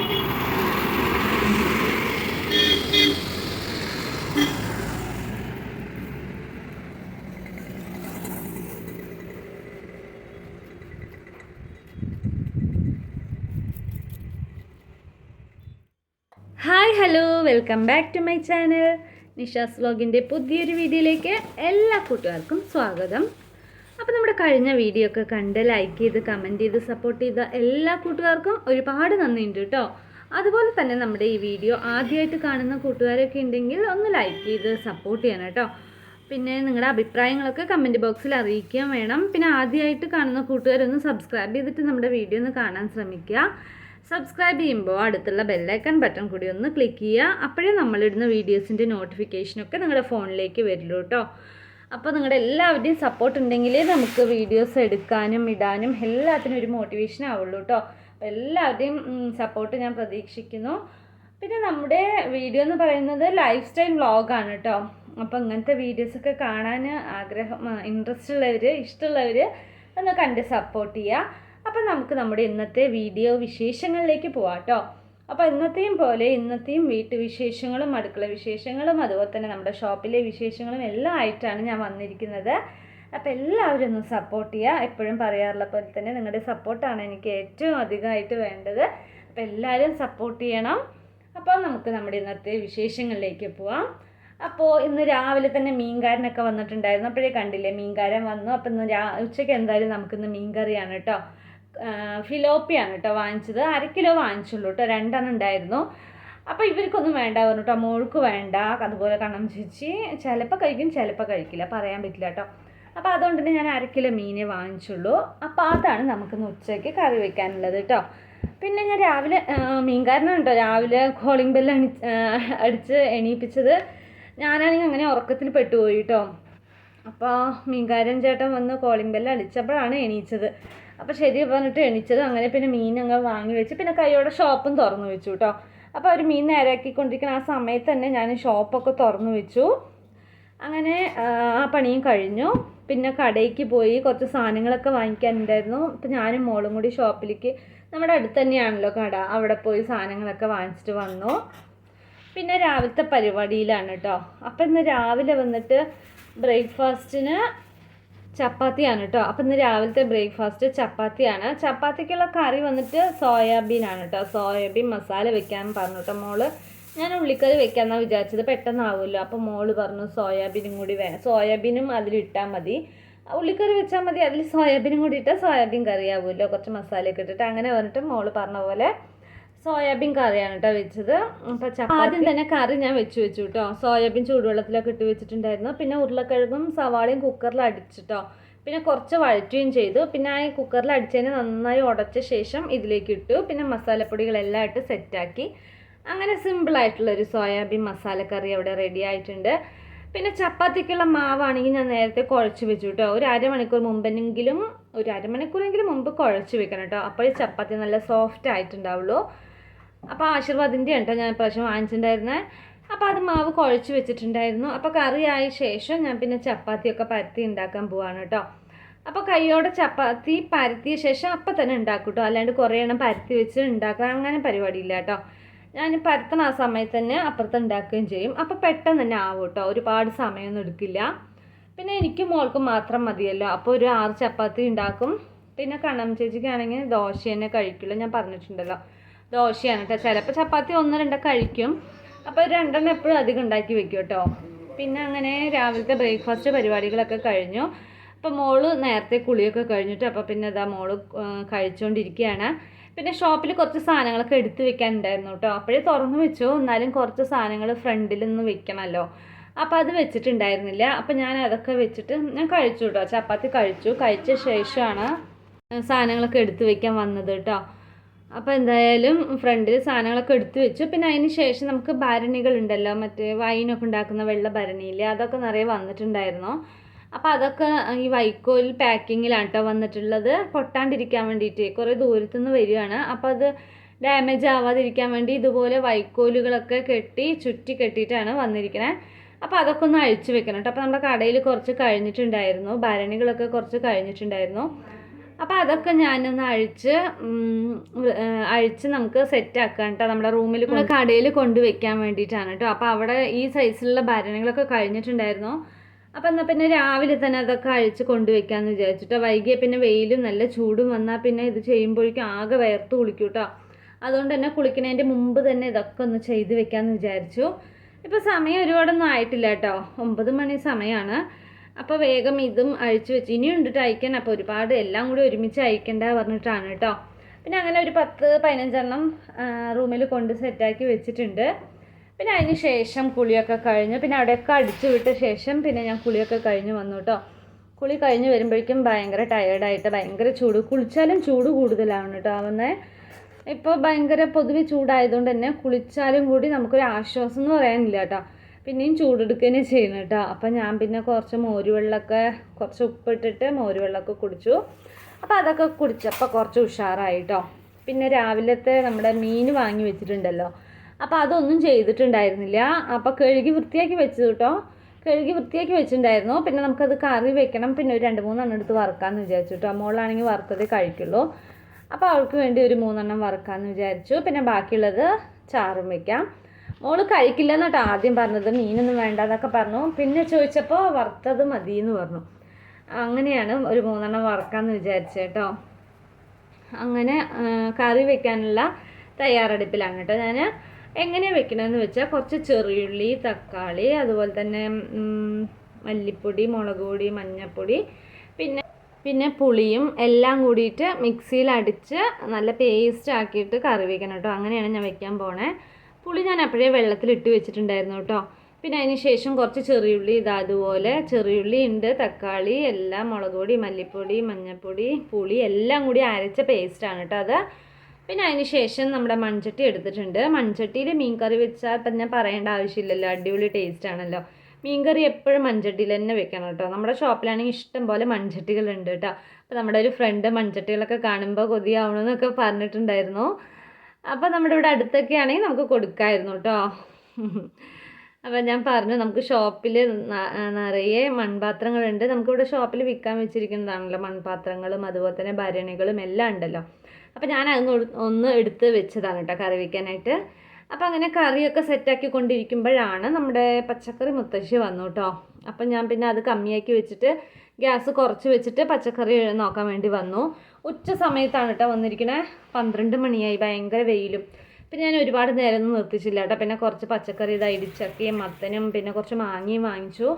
Hi hello. Welcome back to my channel. Nisha's വ്ലോഗിന്റെ പുതിയൊരു വീഡിയോയിലേക്ക് എല്ലാ കൂട്ടുകാർക്കും സ്വാഗതം. കഴിഞ്ഞ വീഡിയോ ഒക്കെ കണ്ട് ലൈക്ക് ചെയ്ത് കമന്റ് ചെയ്ത് സപ്പോർട്ട് ചെയ്ത എല്ലാ കൂട്ടുകാർക്കും ഒരുപാട് നന്ദിയുണ്ട് കേട്ടോ. അതുപോലെ തന്നെ നമ്മുടെ ഈ വീഡിയോ ആദ്യമായിട്ട് കാണുന്ന കൂട്ടുകാരൊക്കെ ഉണ്ടെങ്കിൽ ഒന്ന് ലൈക്ക് ചെയ്ത് സപ്പോർട്ട് ചെയ്യണം കേട്ടോ. പിന്നെ നിങ്ങളുടെ അഭിപ്രായങ്ങളൊക്കെ കമന്റ് ബോക്സിൽ അറിയിക്കുകയും വേണം. പിന്നെ ആദ്യമായിട്ട് കാണുന്ന കൂട്ടുകാരൊന്ന് സബ്സ്ക്രൈബ് ചെയ്തിട്ട് നമ്മുടെ വീഡിയോ ഒന്ന് കാണാൻ ശ്രമിക്കുക. സബ്സ്ക്രൈബ് ചെയ്യുമ്പോൾ അടുത്തുള്ള ബെല്ലൈക്കൺ ബട്ടൺ കൂടി ഒന്ന് ക്ലിക്ക് ചെയ്യുക. അപ്പോഴേ നമ്മളിടുന്ന വീഡിയോസിന്റെ നോട്ടിഫിക്കേഷനൊക്കെ നിങ്ങളുടെ ഫോണിലേക്ക് വരുള്ളൂ കേട്ടോ. അപ്പോൾ നിങ്ങളുടെ എല്ലാവരുടെയും സപ്പോർട്ട് ഉണ്ടെങ്കിലേ നമുക്ക് വീഡിയോസ് എടുക്കാനും ഇടാനും എല്ലാത്തിനും ഒരു മോട്ടിവേഷൻ ആവുള്ളൂ കേട്ടോ അപ്പോൾ എല്ലാവരുടെയും സപ്പോർട്ട് ഞാൻ പ്രതീക്ഷിക്കുന്നു. പിന്നെ നമ്മുടെ വീഡിയോ എന്ന് പറയുന്നത് ലൈഫ് സ്റ്റൈൽ വ്ളോഗാണ് കേട്ടോ അപ്പോൾ ഇങ്ങനത്തെ വീഡിയോസൊക്കെ കാണാൻ ആഗ്രഹം ഇൻട്രസ്റ്റ് ഉള്ളവർ ഇഷ്ടമുള്ളവർ ഒന്ന് കണ്ട് സപ്പോർട്ട് ചെയ്യുക അപ്പോൾ നമുക്ക് നമ്മുടെ ഇന്നത്തെ വീഡിയോ വിശേഷങ്ങളിലേക്ക് പോവാം കേട്ടോ അപ്പോൾ ഇന്നത്തെയും പോലെ ഇന്നത്തെയും വീട്ടുവിശേഷങ്ങളും അടുക്കള വിശേഷങ്ങളും അതുപോലെ തന്നെ നമ്മുടെ ഷോപ്പിലെ വിശേഷങ്ങളും എല്ലാം ആയിട്ടാണ് ഞാൻ വന്നിരിക്കുന്നത്. അപ്പോൾ എല്ലാവരും ഒന്ന് സപ്പോർട്ട് ചെയ്യുക. എപ്പോഴും പറയാറുള്ള പോലെ തന്നെ നിങ്ങളുടെ സപ്പോർട്ടാണ് എനിക്ക് ഏറ്റവും അധികമായിട്ട് വേണ്ടത്. അപ്പോൾ എല്ലാവരും സപ്പോർട്ട് ചെയ്യണം. അപ്പോൾ നമുക്ക് നമ്മുടെ ഇന്നത്തെ വിശേഷങ്ങളിലേക്ക് പോവാം. അപ്പോൾ ഇന്ന് രാവിലെ തന്നെ മീൻകാരനൊക്കെ വന്നിട്ടുണ്ടായിരുന്നു. അപ്പോഴേ കണ്ടില്ലേ മീൻകാരൻ വന്നു. അപ്പോൾ ഇന്ന് രാ ഉച്ചയ്ക്ക് എന്തായാലും നമുക്കിന്ന് മീൻകറിയാണ് കേട്ടോ. ഫിലോപ്പിയാണ് കേട്ടോ വാങ്ങിച്ചത്. അര കിലോ വാങ്ങിച്ചുള്ളൂ കേട്ടോ. രണ്ടെണ്ണം ഉണ്ടായിരുന്നു. അപ്പോൾ ഇവർക്കൊന്നും വേണ്ട. പറഞ്ഞു കേട്ടോ മോൾക്ക് വേണ്ട. അതുപോലെ കണ്ണം ചേച്ചി. ചിലപ്പോൾ കഴിക്കും ചിലപ്പോൾ കഴിക്കില്ല. പറയാൻ പറ്റില്ല കേട്ടോ അപ്പോൾ അതുകൊണ്ട് തന്നെ ഞാൻ അര കിലോ മീനെ വാങ്ങിച്ചുള്ളൂ. അപ്പോൾ അതാണ് നമുക്കിന്ന് ഉച്ചയ്ക്ക് കറി വയ്ക്കാനുള്ളത് കേട്ടോ പിന്നെ ഞാൻ രാവിലെ മീൻകാരനാണ് കേട്ടോ രാവിലെ കോളിംഗ് ബെല്ല് അടിച്ച് എണീപ്പിച്ചത്. ഞാനാണെങ്കിൽ അങ്ങനെ ഉറക്കത്തിൽ പെട്ടുപോയി കേട്ടോ അപ്പോൾ മീൻകാരൻ ചേട്ടൻ വന്ന് കോളിംഗ് ബെല്ല് അടിച്ചപ്പോഴാണ് എണീച്ചത്. അപ്പോൾ ശരി പറഞ്ഞിട്ട് എണീച്ചത്. അങ്ങനെ പിന്നെ മീൻ അങ്ങ് വാങ്ങി വെച്ച് പിന്നെ കൈയോടെ ഷോപ്പും തുറന്നു വെച്ചു കേട്ടോ അപ്പോൾ അവർ മീൻ നേരാക്കിക്കൊണ്ടിരിക്കുന്ന ആ സമയത്ത് തന്നെ ഞാൻ ഷോപ്പൊക്കെ തുറന്നു വെച്ചു. അങ്ങനെ ആ പണിയും കഴിഞ്ഞു. പിന്നെ കടയ്ക്ക് പോയി കുറച്ച് സാധനങ്ങളൊക്കെ വാങ്ങിക്കാനുണ്ടായിരുന്നു. അപ്പോൾ ഞാനും മോളും കൂടി ഷോപ്പിലേക്ക് നമ്മുടെ അടുത്ത് തന്നെയാണല്ലോ കട. അവിടെ പോയി സാധനങ്ങളൊക്കെ വാങ്ങിച്ചിട്ട് വന്നു. പിന്നെ രാവിലത്തെ പരിപാടിയിലാണ് കേട്ടോ അപ്പം ഇന്ന് രാവിലെ വന്നിട്ട് ബ്രേക്ക്ഫാസ്റ്റിന് ചപ്പാത്തിയാണ് കേട്ടോ അപ്പം ഇന്ന് രാവിലത്തെ ബ്രേക്ക്ഫാസ്റ്റ് ചപ്പാത്തിയാണ്. ചപ്പാത്തിക്കുള്ള കറി വന്നിട്ട് സോയാബീനാണ് കേട്ടോ സോയാബീൻ മസാല വെക്കാൻ പറഞ്ഞു കേട്ടോ മോൾ. ഞാൻ ഉള്ളിക്കറി വെക്കാമെന്നാണ് വിചാരിച്ചത്. പെട്ടെന്നാവുമല്ലോ അപ്പോൾ മോൾ പറഞ്ഞു സോയാബീനും കൂടി വേ സോയാബീനും അതിലിട്ടാൽ മതി. ഉള്ളിക്കറി വെച്ചാൽ മതി. അതിൽ സോയാബീനും കൂടി ഇട്ടാൽ സോയാബീൻ കറി ആവുമല്ലോ കുറച്ച് മസാലയൊക്കെ ഇട്ടിട്ട് അങ്ങനെ പറഞ്ഞിട്ട് മോൾ പറഞ്ഞ പോലെ സോയാബീൻ കറിയാണ് കേട്ടോ വെച്ചത്. അപ്പം ആദ്യം തന്നെ കറി ഞാൻ വെച്ച് വെച്ചു കേട്ടോ സോയാബീൻ ചൂടുവെള്ളത്തിലൊക്കെ ഇട്ട് വെച്ചിട്ടുണ്ടായിരുന്നു. പിന്നെ ഉരുളക്കിഴങ്ങും സവാളയും കുക്കറിൽ അടിച്ചിട്ടോ. പിന്നെ കുറച്ച് വഴറ്റുകയും ചെയ്തു. പിന്നെ ആ കുക്കറിൽ അടിച്ചതിന് നന്നായി ഉടച്ച ശേഷം ഇതിലേക്ക് ഇട്ടു. പിന്നെ മസാലപ്പൊടികളെല്ലാം ഇട്ട് സെറ്റാക്കി അങ്ങനെ സിമ്പിളായിട്ടുള്ളൊരു സോയാബീൻ മസാലക്കറി അവിടെ റെഡി ആയിട്ടുണ്ട്. പിന്നെ ചപ്പാത്തിക്കുള്ള മാവാണെങ്കിൽ ഞാൻ നേരത്തെ കുഴച്ച് വെച്ചു കേട്ടോ ഒരു അരമണിക്കൂർ മുമ്പെങ്കിലും ഒരു അരമണിക്കൂറെങ്കിലും മുമ്പ് കുഴച്ച് വെക്കണം കേട്ടോ അപ്പോഴേ ചപ്പാത്തി നല്ല സോഫ്റ്റ് ആയിട്ടുണ്ടാവുള്ളൂ. അപ്പോൾ ആശീർവാദിന്റെ കേട്ടോ ഞാൻ പ്രാവശ്യം വാങ്ങിച്ചിട്ടുണ്ടായിരുന്നത് അപ്പോൾ അത് മാവ് കുഴച്ച് വെച്ചിട്ടുണ്ടായിരുന്നു. അപ്പോൾ കറിയായ ശേഷം ഞാൻ പിന്നെ ചപ്പാത്തിയൊക്കെ പരത്തി ഉണ്ടാക്കാൻ പോവാണ് കേട്ടോ. അപ്പോൾ കൈയോടെ ചപ്പാത്തി പരത്തിയ ശേഷം അപ്പം തന്നെ ഉണ്ടാക്കും കേട്ടോ. അല്ലാണ്ട് കുറേ എണ്ണം പരത്തി വെച്ച് ഉണ്ടാക്കാൻ അങ്ങനെ പരിപാടിയില്ല കേട്ടോ. ഞാൻ പരത്തണ ആ സമയത്ത് തന്നെ അപ്പുറത്ത് ഉണ്ടാക്കുകയും ചെയ്യും. അപ്പോൾ പെട്ടെന്ന് തന്നെ ആവും കേട്ടോ. ഒരുപാട് സമയമൊന്നും എടുക്കില്ല. പിന്നെ എനിക്ക് മോൾക്കും മാത്രം മതിയല്ലോ. അപ്പോൾ ഒരു ആറ് ചപ്പാത്തി ഉണ്ടാക്കും. പിന്നെ കണ്ണം ചേച്ചിക്കാണെങ്കിൽ ദോശ തന്നെ കഴിക്കില്ല ഞാൻ പറഞ്ഞിട്ടുണ്ടല്ലോ. ദോശയാണ് കേട്ടോ ചിലപ്പോൾ ചപ്പാത്തി ഒന്ന് രണ്ടൊക്കെ കഴിക്കും. അപ്പോൾ രണ്ടെണ്ണം എപ്പോഴും അധികം ഉണ്ടാക്കി വെക്കും കേട്ടോ. പിന്നെ അങ്ങനെ രാവിലത്തെ ബ്രേക്ക്ഫാസ്റ്റ് പരിപാടികളൊക്കെ കഴിഞ്ഞു. അപ്പോൾ മോൾ നേരത്തെ കുളിയൊക്കെ കഴിഞ്ഞിട്ട് അപ്പോൾ പിന്നെ ഇതാ മോൾ കഴിച്ചുകൊണ്ടിരിക്കുകയാണ് പിന്നെ ഷോപ്പിൽ കുറച്ച് സാധനങ്ങളൊക്കെ എടുത്ത് വെക്കാനുണ്ടായിരുന്നു കേട്ടോ. അപ്പോഴേ തുറന്നു വെച്ചു. എന്നാലും കുറച്ച് സാധനങ്ങൾ ഫ്രണ്ടിൽ നിന്ന് വെക്കണമല്ലോ. അപ്പോൾ അത് വെച്ചിട്ടുണ്ടായിരുന്നില്ല. അപ്പോൾ ഞാൻ അതൊക്കെ വെച്ചിട്ട് ഞാൻ കഴിച്ചു കേട്ടോ. ചപ്പാത്തി കഴിച്ചു. കഴിച്ച ശേഷമാണ് സാധനങ്ങളൊക്കെ എടുത്ത് വെക്കാൻ വന്നത് കേട്ടോ. അപ്പോൾ എന്തായാലും ഫ്രണ്ടിൽ സാധനങ്ങളൊക്കെ എടുത്തു വെച്ചു. പിന്നെ അതിന് ശേഷം നമുക്ക് ഭരണികൾ ഉണ്ടല്ലോ മറ്റേ വൈനൊക്കെ ഉണ്ടാക്കുന്ന വെള്ള ഭരണിയില്ലേ അതൊക്കെ നിറയെ വന്നിട്ടുണ്ടായിരുന്നു. അപ്പോൾ അതൊക്കെ ഈ വൈക്കോൽ പാക്കിങ്ങിലാണ് കേട്ടോ വന്നിട്ടുള്ളത്. പൊട്ടാണ്ടിരിക്കാൻ വേണ്ടിയിട്ട് കുറേ ദൂരത്തു നിന്ന് വരികയാണ്. അപ്പോൾ അത് ഡാമേജ് ആവാതിരിക്കാൻ വേണ്ടി ഇതുപോലെ വൈക്കോലുകളൊക്കെ കെട്ടി ചുറ്റി കെട്ടിയിട്ടാണ് വന്നിരിക്കുന്നത് അപ്പോൾ അതൊക്കെ ഒന്ന് അഴിച്ചു വെക്കണം കേട്ടോ അപ്പോൾ നമ്മുടെ കടയിൽ കുറച്ച് കഴിഞ്ഞിട്ടുണ്ടായിരുന്നു. ഭരണികളൊക്കെ കുറച്ച് കഴിഞ്ഞിട്ടുണ്ടായിരുന്നു. അപ്പോൾ അതൊക്കെ ഞാനൊന്ന് അഴിച്ച് അഴിച്ച് നമുക്ക് സെറ്റ് ആക്കാം കേട്ടോ നമ്മുടെ റൂമിൽ കടയിൽ കൊണ്ടുവയ്ക്കാൻ വേണ്ടിയിട്ടാണ് കേട്ടോ അപ്പോൾ അവിടെ ഈ സൈസിലുള്ള ഭരണങ്ങളൊക്കെ കഴിഞ്ഞിട്ടുണ്ടായിരുന്നു. അപ്പം എന്നാൽ പിന്നെ രാവിലെ തന്നെ അതൊക്കെ അഴിച്ച് കൊണ്ടുവയ്ക്കാമെന്ന് വിചാരിച്ചിട്ടോ വൈകിയ പിന്നെ വെയിലും നല്ല ചൂടും വന്നാൽ പിന്നെ ഇത് ചെയ്യുമ്പോഴേക്കും ആകെ വയർത്ത് കുളിക്കും കേട്ടോ അതുകൊണ്ട് തന്നെ കുളിക്കുന്നതിന്റെ മുമ്പ് തന്നെ ഇതൊക്കെ ഒന്ന് ചെയ്ത് വെക്കാമെന്ന് വിചാരിച്ചു. ഇപ്പോൾ സമയം ഒരുപാടൊന്നും ആയിട്ടില്ല കേട്ടോ ഒമ്പത് മണി സമയമാണ് അപ്പോൾ വേഗം ഇതും അഴിച്ചു വെച്ച്. ഇനിയും ഉണ്ട് അയക്കാൻ. അപ്പോൾ ഒരുപാട് എല്ലാം കൂടി ഒരുമിച്ച് അയക്കണ്ട പറഞ്ഞിട്ടാണ് കേട്ടോ പിന്നെ അങ്ങനെ ഒരു പത്ത് പതിനഞ്ചെണ്ണം റൂമിൽ കൊണ്ട് സെറ്റാക്കി വെച്ചിട്ടുണ്ട്. പിന്നെ അതിന് ശേഷം കുളിയൊക്കെ കഴിഞ്ഞ്. പിന്നെ അവിടെയൊക്കെ അടിച്ചു വിട്ട ശേഷം പിന്നെ ഞാൻ കുളിയൊക്കെ കഴിഞ്ഞ് വന്നു കേട്ടോ കുളി കഴിഞ്ഞ് വരുമ്പോഴേക്കും ഭയങ്കര ടയേർഡായിട്ട് ഭയങ്കര ചൂട്. കുളിച്ചാലും ചൂട് കൂടുതലാണ് കേട്ടോ ആവുന്നത് ഇപ്പോൾ ഭയങ്കര പൊതുവെ ചൂടായതുകൊണ്ട് തന്നെ കുളിച്ചാലും കൂടി നമുക്കൊരു ആശ്വാസം എന്ന് പറയാനില്ല കേട്ടോ പിന്നെയും ചൂടെടുക്കുകയാണ് ചെയ്യുന്നത് കേട്ടോ. അപ്പം ഞാൻ പിന്നെ കുറച്ച് മോരുവെള്ളമൊക്കെ കുറച്ച് ഉപ്പിട്ടിട്ട് മോരുവെള്ളമൊക്കെ കുടിച്ചു. അപ്പോൾ അതൊക്കെ കുടിച്ചപ്പോൾ കുറച്ച് ഉഷാറായിട്ടോ പിന്നെ രാവിലത്തെ നമ്മുടെ മീൻ വാങ്ങി വെച്ചിട്ടുണ്ടല്ലോ. അപ്പോൾ അതൊന്നും ചെയ്തിട്ടുണ്ടായിരുന്നില്ല. അപ്പോൾ കഴുകി വൃത്തിയാക്കി വെച്ചു കേട്ടോ. കഴുകി വൃത്തിയാക്കി വെച്ചിട്ടുണ്ടായിരുന്നു. പിന്നെ നമുക്കത് കറി വെക്കണം. പിന്നെ ഒരു രണ്ട് മൂന്നെണ്ണം എടുത്ത് വറുക്കാമെന്ന് വിചാരിച്ചു കേട്ടോ. മോളാണെങ്കിൽ വറുത്തതേ കഴിക്കുള്ളൂ. അപ്പോൾ അവൾക്ക് വേണ്ടി ഒരു മൂന്നെണ്ണം വറുക്കാമെന്ന് വിചാരിച്ചു. പിന്നെ ബാക്കിയുള്ളത് ചാറും വെക്കാം. മോൾ കഴിക്കില്ല എന്നിട്ട് ആദ്യം പറഞ്ഞത് മീനൊന്നും വേണ്ട എന്നൊക്കെ പറഞ്ഞു. പിന്നെ ചോദിച്ചപ്പോൾ വറുത്തത് മതി എന്ന് പറഞ്ഞു. അങ്ങനെയാണ് ഒരു മൂന്നെണ്ണം വറക്കാമെന്ന് വിചാരിച്ചേട്ടോ അങ്ങനെ കറി വെക്കാനുള്ള തയ്യാറെടുപ്പിലാണ് കേട്ടോ ഞാൻ എങ്ങനെയാണ് വെക്കണമെന്ന് വെച്ചാൽ കുറച്ച് ചെറിയുള്ളി തക്കാളി അതുപോലെ തന്നെ മല്ലിപ്പൊടി മുളക് പൊടി മഞ്ഞൾപ്പൊടി പിന്നെ പിന്നെ പുളിയും എല്ലാം കൂടിയിട്ട് മിക്സിയിൽ അടിച്ച് നല്ല പേസ്റ്റ് ആക്കിയിട്ട് കറി വെക്കണം കേട്ടോ അങ്ങനെയാണ് ഞാൻ വെക്കാൻ പോണേ. പുളി ഞാൻ അപ്പോഴേ വെള്ളത്തിലിട്ട് വെച്ചിട്ടുണ്ടായിരുന്നു കേട്ടോ. പിന്നെ അതിന് ശേഷം കുറച്ച് ചെറിയുള്ളി ഇതാ അതുപോലെ ചെറിയുള്ളി ഉണ്ട് തക്കാളി എല്ലാം മുളക് പൊടി മല്ലിപ്പൊടി മഞ്ഞൾപ്പൊടി പുളി എല്ലാം കൂടി അരച്ച പേസ്റ്റാണ് കേട്ടോ അത്. പിന്നെ അതിന് ശേഷം നമ്മുടെ മൺചട്ടി എടുത്തിട്ടുണ്ട്. മൺചട്ടിയിൽ മീൻ കറി വെച്ചാൽ ഇപ്പം ഞാൻ പറയേണ്ട ആവശ്യമില്ലല്ലോ അടിപൊളി ടേസ്റ്റ് ആണല്ലോ. മീൻ കറി എപ്പോഴും മൺചട്ടിയിൽ തന്നെ വെക്കണം കേട്ടോ. നമ്മുടെ ഷോപ്പിലാണെങ്കിൽ ഇഷ്ടം പോലെ മൺചട്ടികളുണ്ട് കേട്ടോ. അപ്പോൾ നമ്മുടെ ഒരു ഫ്രണ്ട് മൺചട്ടികളൊക്കെ കാണുമ്പോൾ കൊതിയാവണമെന്നൊക്കെ പറഞ്ഞിട്ടുണ്ടായിരുന്നു. അപ്പോൾ നമ്മുടെ ഇവിടെ അടുത്തൊക്കെ ആണെങ്കിൽ നമുക്ക് കൊടുക്കായിരുന്നു കേട്ടോ. അപ്പോൾ ഞാൻ പറഞ്ഞു നമുക്ക് ഷോപ്പിൽ നിറയെ മൺപാത്രങ്ങളുണ്ട്. നമുക്കിവിടെ ഷോപ്പിൽ വിൽക്കാൻ വെച്ചിരിക്കുന്നതാണല്ലോ. മൺപാത്രങ്ങളും അതുപോലെ തന്നെ ഭരണികളും എല്ലാം ഉണ്ടല്ലോ. അപ്പോൾ ഞാൻ അതൊന്ന് ഒന്ന് എടുത്ത് വെച്ചതാണ് കേട്ടോ കറി വയ്ക്കാനായിട്ട് അപ്പോൾ അങ്ങനെ കറിയൊക്കെ സെറ്റാക്കി കൊണ്ടിരിക്കുമ്പോഴാണ് നമ്മുടെ പച്ചക്കറി മുത്തശ്ശി വന്നു കേട്ടോ. അപ്പം ഞാൻ പിന്നെ അത് കമ്മിയാക്കി വെച്ചിട്ട് ഗ്യാസ് കുറച്ച് വെച്ചിട്ട് പച്ചക്കറി നോക്കാൻ വേണ്ടി വന്നു. ഉച്ച സമയത്താണ് കേട്ടോ വന്നിരിക്കണേ. പന്ത്രണ്ട് മണിയായി ഭയങ്കര വെയിലും. പിന്നെ ഞാൻ ഒരുപാട് നേരം ഒന്നും നിർത്തിച്ചില്ല കേട്ടോ പിന്നെ കുറച്ച് പച്ചക്കറി ഇതാ ഇടിച്ചക്കയും മത്തനും പിന്നെ കുറച്ച് മാങ്ങയും വാങ്ങിച്ചു.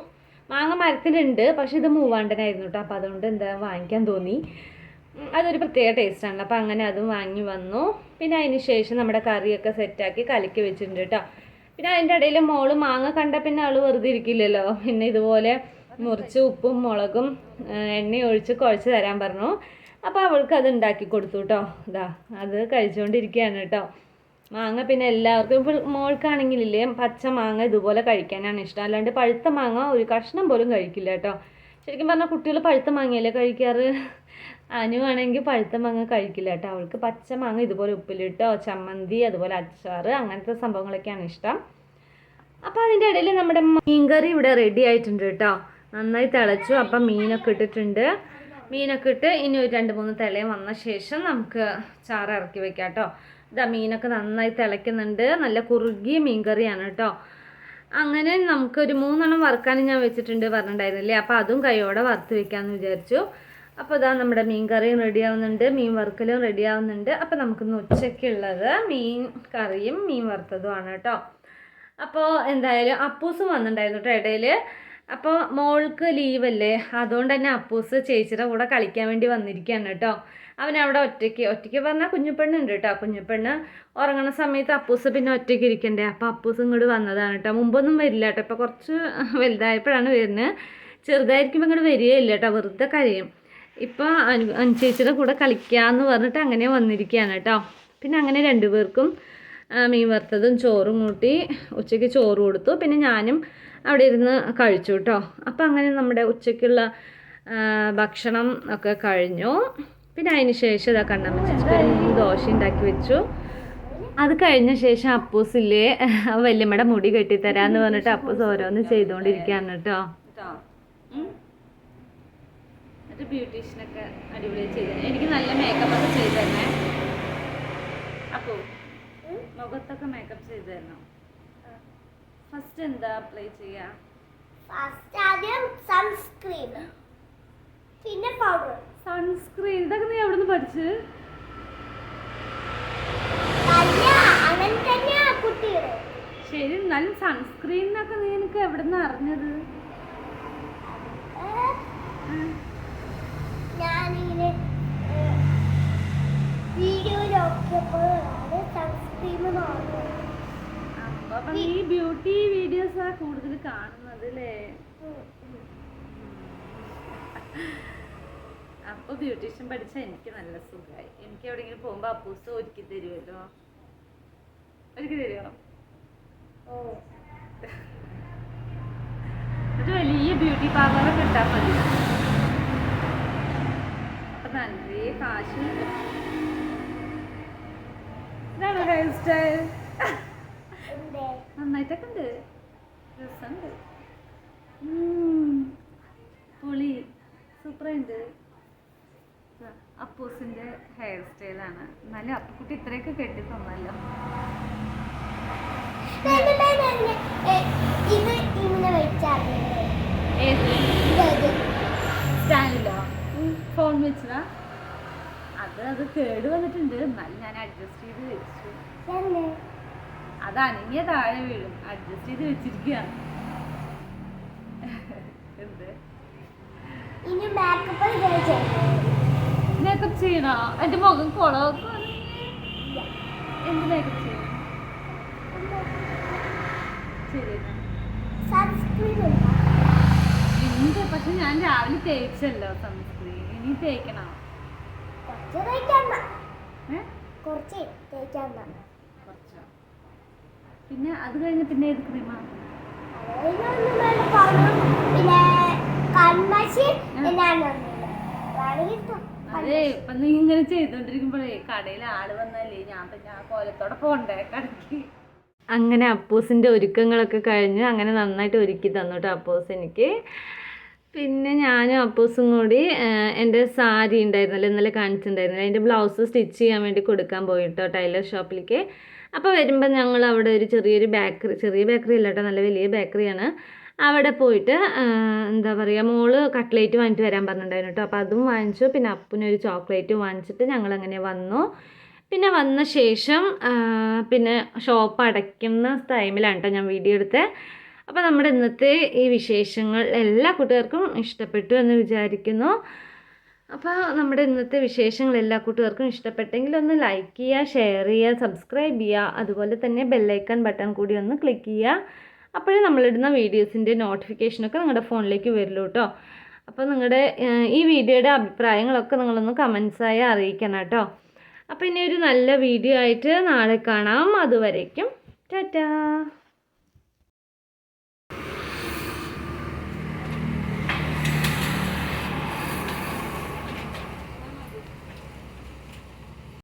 മാങ്ങ മരത്തിലുണ്ട് പക്ഷെ ഇത് മൂവാണ്ടനായിരുന്നു കേട്ടോ അപ്പോൾ അതുകൊണ്ട് എന്താ വാങ്ങിക്കാൻ തോന്നി. അതൊരു പ്രത്യേക ടേസ്റ്റാണല്ലോ അപ്പോൾ അങ്ങനെ അതും വാങ്ങി വന്നു. പിന്നെ അതിന് ശേഷം നമ്മുടെ കറിയൊക്കെ സെറ്റാക്കി കലക്കി വെച്ചിട്ടുണ്ട് കേട്ടോ പിന്നെ അതിന്റെ ഇടയിൽ മോൾ മാങ്ങ കണ്ട പിന്നെ അവൾ വെറുതെ ഇരിക്കില്ലല്ലോ. പിന്നെ ഇതുപോലെ മുറിച്ച് ഉപ്പും മുളകും എണ്ണയും ഒഴിച്ച് കുഴച്ച് തരാൻ പറഞ്ഞു. അപ്പോൾ അവൾക്ക് അത് ഉണ്ടാക്കി കൊടുത്തു കേട്ടോ ഇതാ അത് കഴിച്ചുകൊണ്ടിരിക്കുകയാണ് കേട്ടോ മാങ്ങ പിന്നെ എല്ലാവർക്കും ഇപ്പോൾ മോൾക്കാണെങ്കിലില്ലേ പച്ച മാങ്ങ ഇതുപോലെ കഴിക്കാനാണ് ഇഷ്ടം. അല്ലാണ്ട് പഴുത്ത മാങ്ങ ഒരു കഷ്ണം പോലും കഴിക്കില്ല കേട്ടോ ശരിക്കും പറഞ്ഞാൽ കുട്ടികൾ പഴുത്ത മാങ്ങയല്ലേ കഴിക്കാറ്? അനു ആണെങ്കിൽ പഴുത്ത മാങ്ങ കഴിക്കില്ല കേട്ടോ അവൾക്ക് പച്ച മാങ്ങ ഇതുപോലെ ഉപ്പിലിട്ടോ ചമ്മന്തി അതുപോലെ അച്ചാർ അങ്ങനത്തെ സംഭവങ്ങളൊക്കെയാണ് ഇഷ്ടം. അപ്പോൾ അതിന്റെ ഇടയിൽ നമ്മുടെ മീൻകറി ഇവിടെ റെഡി ആയിട്ടുണ്ട് കേട്ടോ നന്നായി തിളച്ചു അപ്പം മീനൊക്കെ ഇട്ടിട്ടുണ്ട്. മീനൊക്കെ ഇട്ട് ഇനി ഒരു രണ്ട് മൂന്ന് തിളയും വന്ന ശേഷം നമുക്ക് ചാറ് ഇറക്കി വെക്കാം കേട്ടോ. ഇതാ മീനൊക്കെ നന്നായി തിളയ്ക്കുന്നുണ്ട്. നല്ല കുറുകിയ മീൻകറിയാണ് കേട്ടോ. അങ്ങനെ നമുക്കൊരു മൂന്നെണ്ണം വറുക്കാനും ഞാൻ വെച്ചിട്ടുണ്ട് പറഞ്ഞിട്ടുണ്ടായിരുന്നില്ലേ? അപ്പോൾ അതും കൈയോടെ വറുത്ത് വെക്കാമെന്ന് വിചാരിച്ചു. അപ്പോൾ ഇതാ നമ്മുടെ മീൻ കറിയും റെഡി ആവുന്നുണ്ട്. മീൻ വറുക്കലും റെഡി ആവുന്നുണ്ട്. അപ്പോൾ നമുക്കിന്ന് ഉച്ചയ്ക്കുള്ളത് മീൻ കറിയും മീൻ വറുത്തതുമാണ് കേട്ടോ. അപ്പോൾ എന്തായാലും അപ്പൂസും വന്നിട്ടുണ്ടായിരുന്നു കേട്ടോ ഇടയിൽ അപ്പോൾ മോൾക്ക് ലീവല്ലേ അതുകൊണ്ട് തന്നെ അപ്പൂസ് ചേച്ചിയുടെ കൂടെ കളിക്കാൻ വേണ്ടി വന്നിരിക്കുകയാണ് കേട്ടോ. അവൻ അവിടെ ഒറ്റയ്ക്ക് ഒറ്റയ്ക്ക് പറഞ്ഞാൽ കുഞ്ഞുപെണ്ണുണ്ട് കേട്ടോ. കുഞ്ഞുപെണ്ണ് ഉറങ്ങണ സമയത്ത് അപ്പൂസ് പിന്നെ ഒറ്റയ്ക്ക് ഇരിക്കണ്ടേ? അപ്പോൾ അപ്പൂസ് ഇങ്ങോട്ട് വന്നതാണ് കേട്ടോ. മുമ്പൊന്നും വരില്ല കേട്ടോ. ഇപ്പോൾ കുറച്ച് വലുതായപ്പോഴാണ് വരുന്നത് ചെറുതായിരിക്കുമ്പോൾ ഇങ്ങോട്ട് വരികയില്ല കേട്ടോ. വെറുതെ കരയും. ഇപ്പോൾ അനു അനുചേച്ചിയുടെ കൂടെ കളിക്കാമെന്ന് പറഞ്ഞിട്ട് അങ്ങനെ വന്നിരിക്കുകയാണ് കേട്ടോ. പിന്നെ അങ്ങനെ രണ്ടുപേർക്കും മീൻ വറുത്തതും ചോറും കൂട്ടി ഉച്ചയ്ക്ക് ചോറ് കൊടുത്തു. പിന്നെ ഞാനും അവിടെ ഇരുന്ന് കഴിച്ചു കേട്ടോ അപ്പോൾ അങ്ങനെ നമ്മുടെ ഉച്ചയ്ക്കുള്ള ഭക്ഷണം ഒക്കെ കഴിഞ്ഞു. പിന്നെ അതിന് ശേഷം ഇതാ മൂന്ന് ദോശ ഉണ്ടാക്കി വെച്ചു. അത് കഴിഞ്ഞ ശേഷം അപ്പൂസില്ലേ വല്യമ്മയുടെ മുടി കെട്ടിത്തരാന്ന് പറഞ്ഞിട്ട് അപ്പൂസ് ഓരോന്ന് ചെയ്തുകൊണ്ടിരിക്കുകയാണ് കേട്ടോ ബ്യൂട്ടീഷ്യനൊക്കെ അടിപൊളി ചെയ്തു. എനിക്ക് നല്ല മേക്കപ്പ് ഒക്കെ ചെയ്തു തന്നെ അപ്പോ മുഖത്തൊക്കെ മേക്കപ്പ് ചെയ്തു തരണം. ഫസ്റ്റ് എന്താ അപ്ലൈ ചെയ്യാ? ഫസ്റ്റ് ആദ്യം സൺസ്ക്രീൻ പിന്നെ പൗഡർ സൺസ്ക്രീൻ ഇതൊക്കെ നീ എവിടെ നിന്ന് പഠിച്ച് ശരി എന്നാലും സൺസ്ക്രീനൊക്കെ നീ എനിക്ക് എവിടെ നിന്ന് അറിഞ്ഞത് ഞാനിങ്ങനെ വീഡിയോ നോക്കിയപ്പോഴാണ് സൺസ്ക്രീം നോക്കുന്നത് അപ്പൊ നീ ബ്യൂട്ടി ആ കൂടുതൽ കാണുന്നത് അല്ലേ അപ്പൊ ബ്യൂട്ടീഷ്യൻ പഠിച്ച എനിക്ക് നല്ല സുഖമായി എനിക്ക് എവിടെങ്കിലും പോകുമ്പോ അപ്പൂസ് ഒരുക്കി തരുമല്ലോ ഒരുക്കി തരുമോ ഓ. ഒരു വലിയ ബ്യൂട്ടി പാർലറൊക്കെ ഇട്ടാൽ മതി. അപ്പൊ നല്ല കാശ് ഇതാണ് ഹെയർ സ്റ്റൈൽ നന്നായിട്ടൊക്കെ ഉണ്ട് രസമുണ്ട്. പൊളി സൂപ്പറുണ്ട് അപ്പൂസിന്റെ ഹെയർ സ്റ്റൈലാണ് എന്നാലും അപ്പുക്കുട്ടി ഇത്രയൊക്കെ കെട്ടി തന്നല്ലോ സ്റ്റാൻഡിലോ? ഫോൺ വെച്ചതാ? അത് അത് കേട് വന്നിട്ടുണ്ട്. എന്നാലും ഞാൻ അഡ്ജസ്റ്റ് ചെയ്ത് വെച്ചു. അത് അനങ്ങിയ താഴെ വീഴും. അഡ്ജസ്റ്റ് ചെയ്ത് വെച്ചിരിക്കുകയാണ് എന്ത്? ഇനി മേക്കപ്പ് ചെയ്യണം? എന്റെ മുഖം കുളമൊക്കെ എന്ത് മേക്കപ്പ് ചെയ്യണം? ശരി ഉണ്ടോ പക്ഷെ ഞാൻ രാവിലെ തേച്ചല്ലോ സൺസ്ക്രീൻ ഇനി തേക്കണം കുറച്ച് തേക്കണ്ട ഏ കുറച്ച് തേക്കണ്ട കുറച്ചോ പിന്നെ അത് കഴിഞ്ഞ് പിന്നെ ഏത് ക്രീമാ. അതെ ഇപ്പൊ നീ ഇങ്ങനെ ചെയ്തോണ്ടിരിക്കുമ്പോഴേ കടയിൽ ആൾ വന്നല്ലേ ഞാൻ പിന്നെ ആ കോലത്തോടെ പോണ്ടേ കടക്ക്. അങ്ങനെ അപ്പൂസിന്റെ ഒരുക്കങ്ങളൊക്കെ കഴിഞ്ഞ് അങ്ങനെ നന്നായിട്ട് ഒരുക്കി തന്നു കേട്ടോ അപ്പൂസ് എനിക്ക്. പിന്നെ ഞാനും അപ്പൂസും കൂടി എന്റെ സാരി ഉണ്ടായിരുന്നല്ലോ ഇന്നലെ കാണിച്ചിട്ടുണ്ടായിരുന്നില്ല. അതിന്റെ ബ്ലൗസ് സ്റ്റിച്ച് ചെയ്യാൻ വേണ്ടി കൊടുക്കാൻ പോയി കേട്ടോ ടൈലർ ഷോപ്പിലേക്ക്. അപ്പോൾ വരുമ്പോൾ ഞങ്ങൾ അവിടെ ഒരു ചെറിയൊരു ബേക്കറി ചെറിയ ബേക്കറി അല്ല കേട്ടോ നല്ല വലിയ ബേക്കറിയാണ്. അവിടെ പോയിട്ട് എന്താ പറയുക മോൾ കട്ട്ലേറ്റ് വാങ്ങിയിട്ട് വരാൻ പറഞ്ഞിട്ടുണ്ടായിരുന്നു കേട്ടോ. അപ്പോൾ അതും വാങ്ങിച്ചു. പിന്നെ അപ്പുനൊരു ചോക്ലേറ്റ് വാങ്ങിച്ചിട്ട് ഞങ്ങൾ അങ്ങനെ വന്നു. പിന്നെ വന്ന ശേഷം പിന്നെ ഷോപ്പ് അടയ്ക്കുന്ന ടൈമിലാണ് കേട്ടോ ഞാൻ വീഡിയോ എടുത്തത്. അപ്പോൾ നമ്മുടെ ഇന്നത്തെ ഈ വിശേഷങ്ങൾ എല്ലാ കൂട്ടുകാർക്കും ഇഷ്ടപ്പെട്ടു എന്ന് വിചാരിക്കുന്നു. അപ്പോൾ നമ്മുടെ ഇന്നത്തെ വിശേഷങ്ങൾ എല്ലാ കൂട്ടുകാർക്കും ഇഷ്ടപ്പെട്ടെങ്കിൽ ഒന്ന് ലൈക്ക് ചെയ്യുക ഷെയർ ചെയ്യുക സബ്സ്ക്രൈബ് ചെയ്യുക അതുപോലെ തന്നെ ബെല്ലൈക്കൺ ബട്ടൺ കൂടി ഒന്ന് ക്ലിക്ക് ചെയ്യുക. അപ്പോഴേ നമ്മളിടുന്ന വീഡിയോസിന്റെ നോട്ടിഫിക്കേഷനൊക്കെ നിങ്ങളുടെ ഫോണിലേക്ക് വരുള്ളൂ കേട്ടോ അപ്പോൾ നിങ്ങളുടെ ഈ വീഡിയോയുടെ അഭിപ്രായങ്ങളൊക്കെ നിങ്ങളൊന്ന് കമൻസായി അറിയിക്കണം കേട്ടോ അപ്പോൾ ഇനി ഒരു നല്ല വീഡിയോ ആയിട്ട് നാളെ കാണാം. അതുവരേക്കും ടാറ്റാ!